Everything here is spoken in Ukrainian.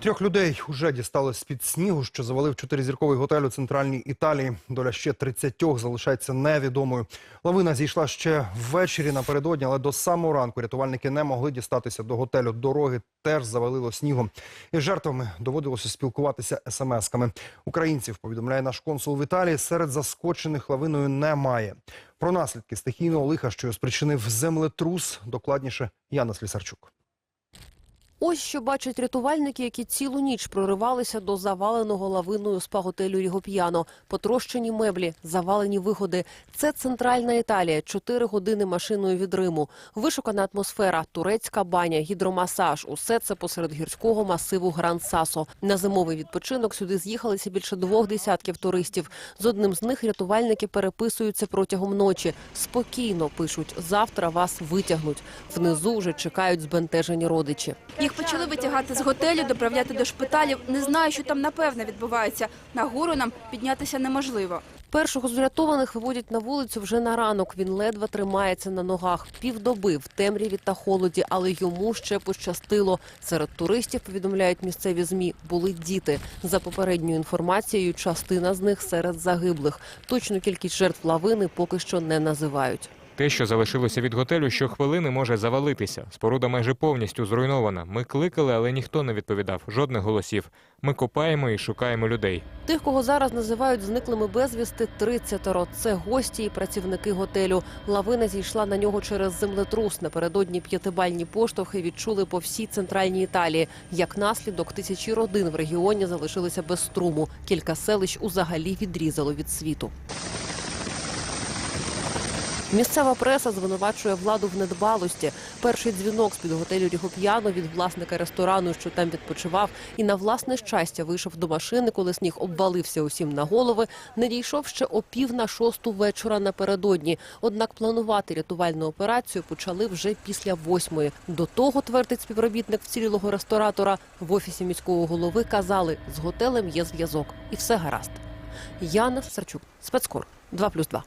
Трьох людей уже дістали з-під снігу, що завалив чотиризірковий готель у центральній Італії. Доля ще 30 залишається невідомою. Лавина зійшла ще ввечері напередодні, але до самого ранку рятувальники не могли дістатися до готелю. Дороги теж завалило снігом. Із жертвами доводилося спілкуватися смс-ками. Українців, повідомляє наш консул в Італії, серед заскочених лавиною немає. Про наслідки стихійного лиха, що спричинив землетрус, докладніше Яна Слісарчук. Ось що бачать рятувальники, які цілу ніч проривалися до заваленого лавиною спа-готелю Рігоп'яно. Потрощені меблі, завалені виходи. Це центральна Італія. Чотири години машиною від Риму. Вишукана атмосфера, турецька баня, гідромасаж. Усе це посеред гірського масиву Гран Сасо. На зимовий відпочинок сюди з'їхалися більше двох десятків туристів. З одним з них рятувальники переписуються протягом ночі. Спокійно пишуть, завтра вас витягнуть. Внизу вже чекають збентежені родичі. Їх почали витягати з готелю, доправляти до шпиталів. Не знаю, що там напевне відбувається. Нагору нам піднятися неможливо. Першого з врятованих виводять на вулицю вже на ранок. Він ледве тримається на ногах. Півдоби в темряві та холоді, але йому ще пощастило. Серед туристів, повідомляють місцеві змі, були діти. За попередньою інформацією, частина з них серед загиблих. Точну кількість жертв лавини поки що не називають. Те, що залишилося від готелю, щохвилини може завалитися. Споруда майже повністю зруйнована. Ми кликали, але ніхто не відповідав. Жодних голосів. Ми копаємо і шукаємо людей. Тих, кого зараз називають зниклими безвісти, тридцятеро. Це гості і працівники готелю. Лавина зійшла на нього через землетрус. Напередодні п'ятибальні поштовхи відчули по всій центральній Італії. Як наслідок, тисячі родин в регіоні залишилися без струму. Кілька селищ узагалі відрізало від світу. Місцева преса звинувачує владу в недбалості. Перший дзвінок з під готелю Рігоп'яно від власника ресторану, що там відпочивав, і на власне щастя вийшов до машини, коли сніг обвалився усім на голови. Не дійшов ще о пів на шосту вечора напередодні. Однак планувати рятувальну операцію почали вже після восьмої. До того твердить співробітник вцілілого ресторатора в офісі міського голови. Казали, з готелем є зв'язок, і все гаразд. Яна Сарчук, спецкор 2+,2.